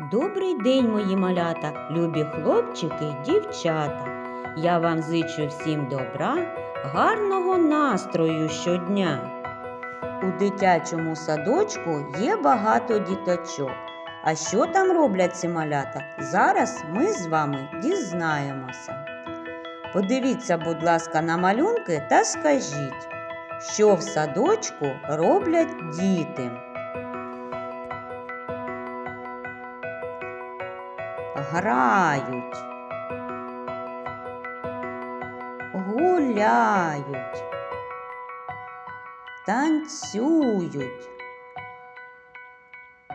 Добрий день, мої малята, любі хлопчики й дівчата. Я вам зичу всім добра, гарного настрою щодня. У дитячому садочку є багато діточок. А що там роблять ці малята? Зараз ми з вами дізнаємося. Подивіться, будь ласка, на малюнки та скажіть, що в садочку роблять діти. Грають, гуляють, танцюють,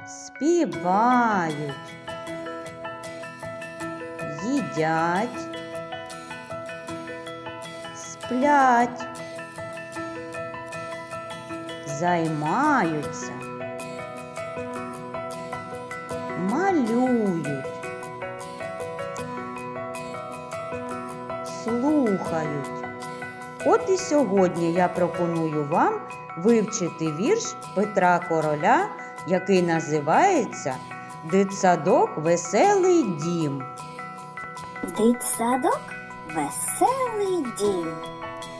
співають, їдять, сплять, займаються, малюють. Слухають. От і сьогодні я пропоную вам вивчити вірш Петра Короля, який називається Дитсадок Веселий дім. Дитсадок веселий дім.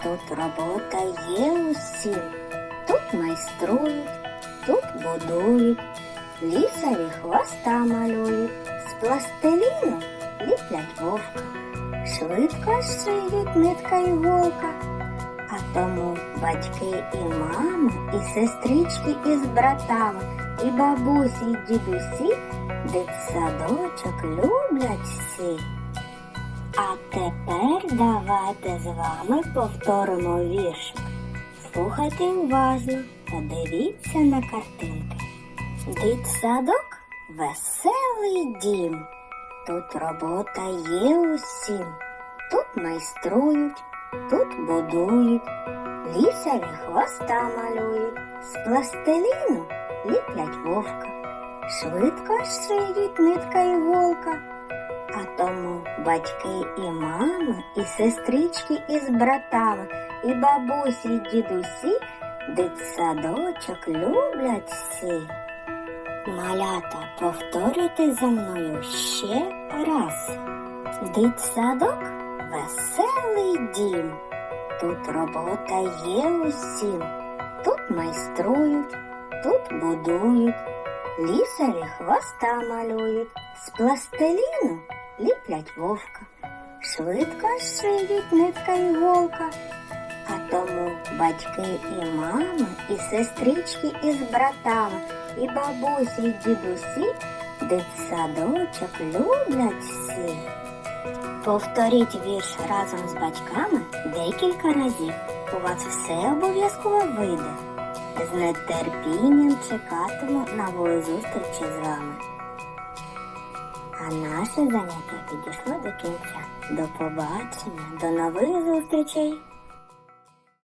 Тут робота є усім. Тут майструють, тут будують, лісові хвоста малюють, з пластиліну ліплять вовка. Швидко шиють нитка і голка. А тому батьки і мами, і сестрички із братами, і бабусі, і дідусі дитсадочок люблять всі. А тепер давайте з вами повторимо віршик. Слухайте уважно та дивіться на картинки. Дитсадок веселий дім. Тут робота є усім. Тут майструють, тут будують, лісові хвоста малюють, з пластиліну ліплять вовка. Швидко шиють нитка і голка. А тому батьки і мами, і сестрички із братами, і бабусі, і дідусі дитсадочок люблять всі. Малята, повторюйте за мною ще раз. Дитсадок веселий дім. Тут робота є усім. Тут майструють, тут будують, лісові хвоста малюють, з пластиліну ліплять вовка. Швидко шиють нитка і голка. А тому батьки і мами, і сестрички із братами, і бабусі, і дідусі дитсадочок люблять всі. Повторіть вірш разом з батьками декілька разів. У вас все обов'язково вийде. З нетерпінням чекатиму нової зустрічі з вами. А наше заняття підійшло до кінця. До побачення, до нових зустрічей!